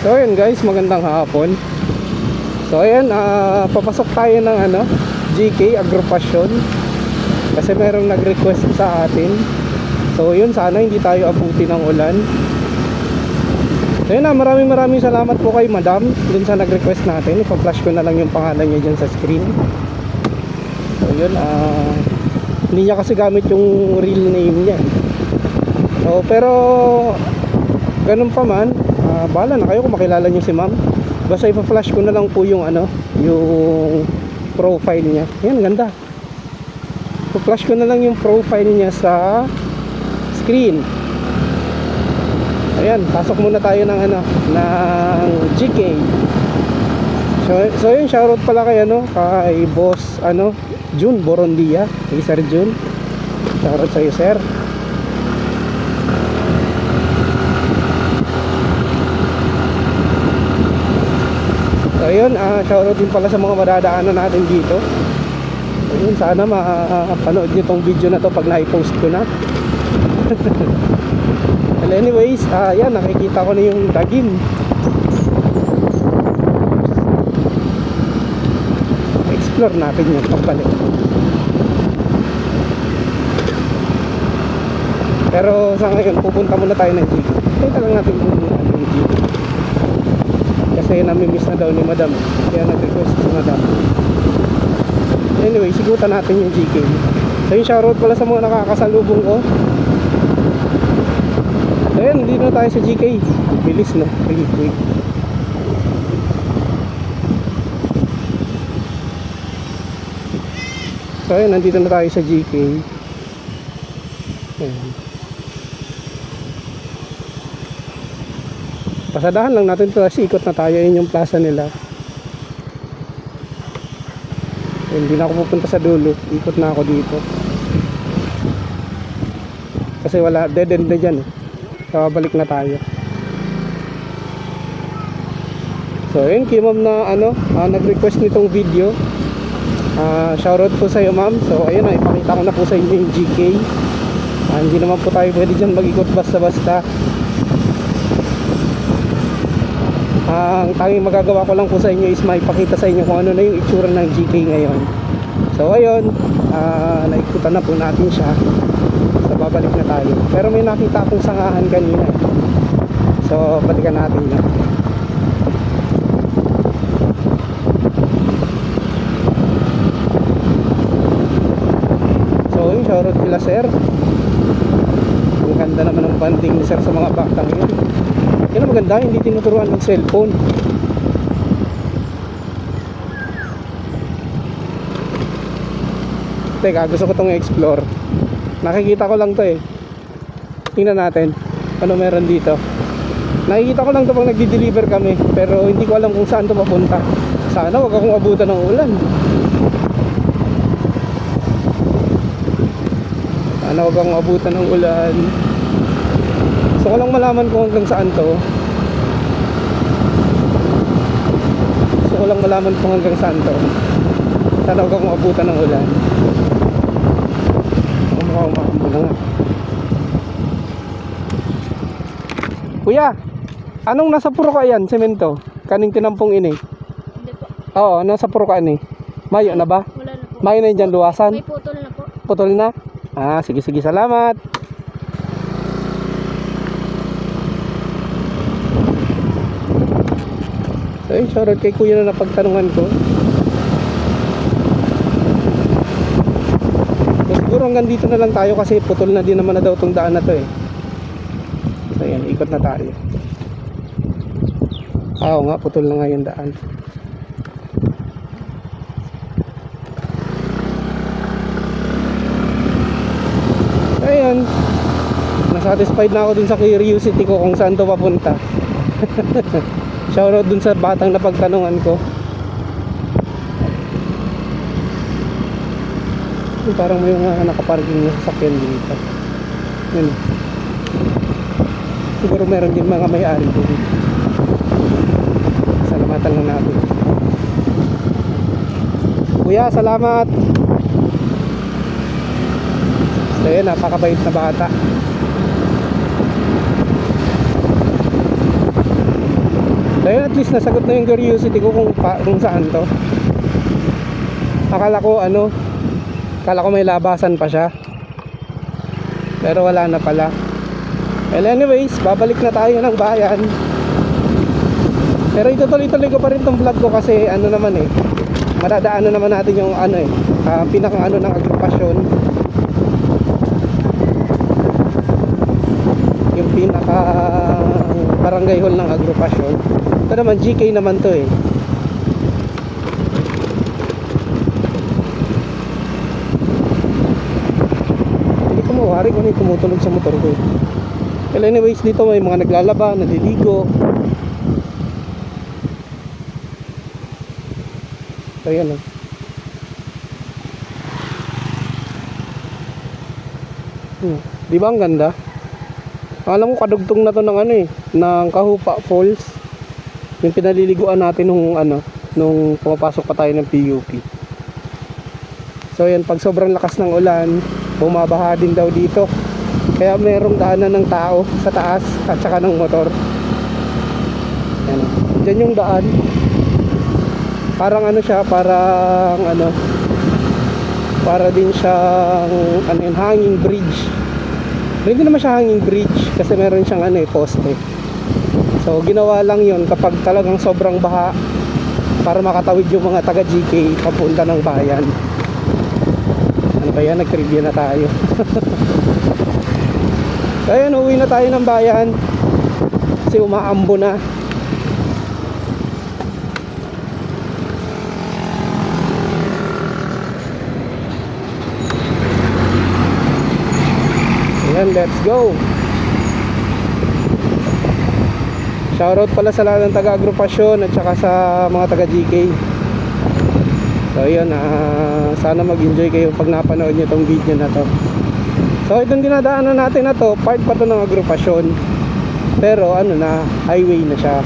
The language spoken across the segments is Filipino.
So ayun guys, magandang hapon. So ayan, ah, papasok tayo ng ano, GK Agropasyon. Kasi merong nag-request sa atin. So yun, sana hindi tayo abuti ng ulan. So yun na, maraming maraming salamat po kay Madam dun sa nag-request natin. Ipa-flash ko na lang yung pangalan niya dyan sa screen. So yun, ah, hindi niya kasi gamit yung real name niya. So pero ganun pa man, ah, bahala na kayo kung makilala niyo si ma'am. Basta ipa-flash ko na lang po yung ano, yung profile niya. Yan, ganda. Ipa-flash ko na lang yung profile niya sa screen. Ayan, pasok muna tayo ng ano, ng GK. So, so yun, shoutout pala kay ano, kay boss, ano, Jun Borondia, kay Sir Jun. Shoutout sa iyo, sir. Ayun, ah shoutout din pala sa mga madadaanan natin dito. Ayun, sana mapanood niyo tong video na to pag na-post ko na. well anyways, ah yan, nakikita ko na yung dagim. Explore natin yung pagbalik. Pero sa ngayon, pupunta muna tayo ng Jig. Teka lang natin kung ano yung Jig. Kasi namimiss na daw ni Madam. Kaya nag-request si Madam. Anyway, sigutan natin yung GK. So yung shoutout pala sa mga nakakasalubong ko. So yun, dito na tayo sa GK. Bilis no, really quick. So ayun, nandito na tayo sa GK. Ayan. Pasadahan lang natin ito kasi ikot na tayo. Yun yung plaza nila. Hindi na ako pupunta sa dulo. Ikot na ako dito. Kasi wala, dead end na dyan eh. So, balik na tayo. So, yun, kay ma'am na ano, ah, nag-request nitong video. Ah, shoutout po sa iyo ma'am. So, ayun na, ipakita ko na po sa inyo yung GK. Ah, hindi naman po tayo pwede dyan mag-ikot basta-basta. Ang tanging magagawa ko lang po sa inyo is maipakita sa inyo kung ano na yung itsura ng GK ngayon. So ayun uh, naikutan na po natin siya. So babalik na tayo. Pero may nakita akong sangahan kanina. So balikan natin yun. So yun shoutout kila sir. Ang ganda naman ng banding ni sir sa mga batang yun yan maganda, hindi tinuturuan ng cellphone. Teka, gusto ko itong explore. Nakikita ko lang to eh. Tingnan natin ano meron dito. Nakikita ko lang to pag nagdi-deliver kami, pero hindi ko alam kung saan to papunta. Sana wag akong abutan ng ulan. Sana wag akong abutan ng ulan. Gusto ko lang malaman kung hanggang saan to. Gusto ko lang malaman kung hanggang saan to. Sana huwag akong abutan ng ulan. Ako mukha umakambo na nga. Kuya, anong nasa puro ka yan, semento? Kaning tinampong ini? Hindi po. Oo, nasa puro ka ini. Mayo na ba? Wala na po. Mayo na yun dyan luwasan? May putol na po. Putol na? Ah, sige sige, salamat. So, yun, shoutout kay kuya na napagtanungan ko. So, siguro hanggang dito na lang tayo kasi putol na din naman na daw tong daan na to eh. So, yan, ikot na tayo. Ah, Oo nga, putol na nga yung daan. Ayun. Nasatisfied na ako dun sa curiosity ko kung saan to papunta. Shoutout dun sa batang napagtanungan ko. Parang may mga nakaparking na sasakyan dito. Yun. Siguro meron din mga may-ari dito. Salamatan lang natin. Kuya, salamat! So yun, napakabait na bata. At least nasagot na yung curiosity ko kung, pa, kung saan to. Akala ko ano, akala ko may labasan pa siya. Pero wala na pala. Well anyways, babalik na tayo ng bayan. Pero itutuloy-tuloy ko pa rin tong vlog ko kasi ano naman eh. Madadaanan naman natin yung ano eh, ah, pinaka ano ng agrupasyon. Yung pinaka barangay hall ng agrupasyon. Ito naman GK naman to eh. Hindi ko mawari kung ano tumutunog sa motor ko eh. Well anyways dito may mga naglalaba, naliligo. So yan oh. Hmm. Di ba ang ganda? Alam ko kadugtong na to ng ano eh, ng Kahupa Falls. Yung pinaliliguan natin nung ano, nung pumapasok pa tayo ng PUP. So yan, pag sobrang lakas ng ulan, bumabaha din daw dito. Kaya merong daanan ng tao sa taas at saka ng motor. Yan. Diyan yung daan. Parang ano siya, parang ano, para din siyang ano yun, hanging bridge. Hindi naman siya hanging bridge kasi meron siyang ano eh, poste. So ginawa lang yun kapag talagang sobrang baha para makatawid yung mga taga GK papunta ng bayan. Ano ba yan? Nag-trivia na tayo. ayun, uwi na tayo ng bayan kasi umaambo na. Ayan, let's go. Shoutout pala sa lahat ng taga-agrupasyon at saka sa mga taga-GK. So yun, ah, sana mag-enjoy kayo pag napanood nyo tong video na to. So itong dinadaanan natin na to, part pa to ng agrupasyon. Pero ano na, highway na siya.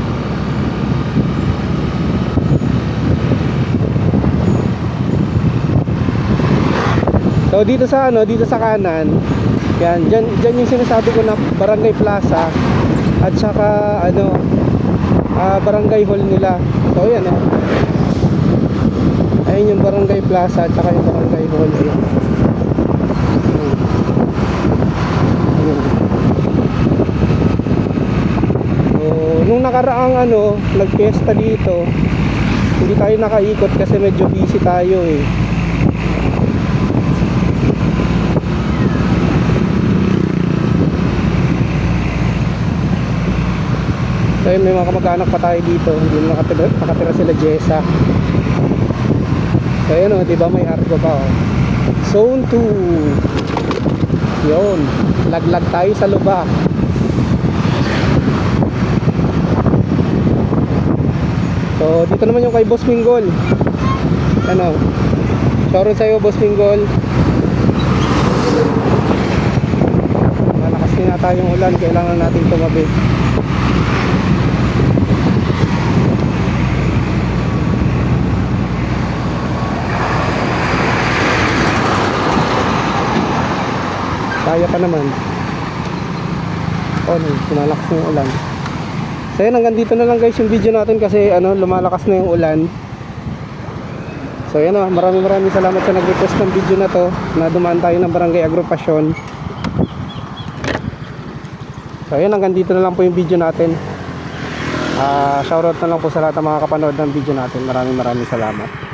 So dito sa ano, dito sa kanan, yan, dyan, dyan yung sinasabi ko na Barangay Plaza at saka ano, ah, Barangay Hall nila. So yan oh. Ayun yung Barangay Plaza at saka yung Barangay Hall. Ayun. Ayun. So, nung nakaraang ano, nagpiesta dito, hindi tayo nakaikot kasi medyo busy tayo eh. Yun, may mga kamag-anak pa tayo dito. Hindi na nakatira, nakatira sila Jessa. So yun o, di ba may argo pa o. Zone 2. Yun. Laglag tayo sa lubak. So dito naman yung kay Boss Minggol. Ano? Shoutout sa'yo Boss Minggol. Malakas na tayong ulan. Kailangan natin tumabi. Kaya pa naman. Oh, no, lumalakas na yung ulan. So yun, hanggang dito na lang guys yung video natin kasi ano, lumalakas na yung ulan. So yan oh, maraming maraming salamat sa nag-request ng video na to na dumaan tayo ng Barangay Agrupasyon. So yan, hanggang dito na lang po yung video natin. Ah, shoutout na lang po sa lahat ng mga kapanood ng video natin. Maraming maraming salamat.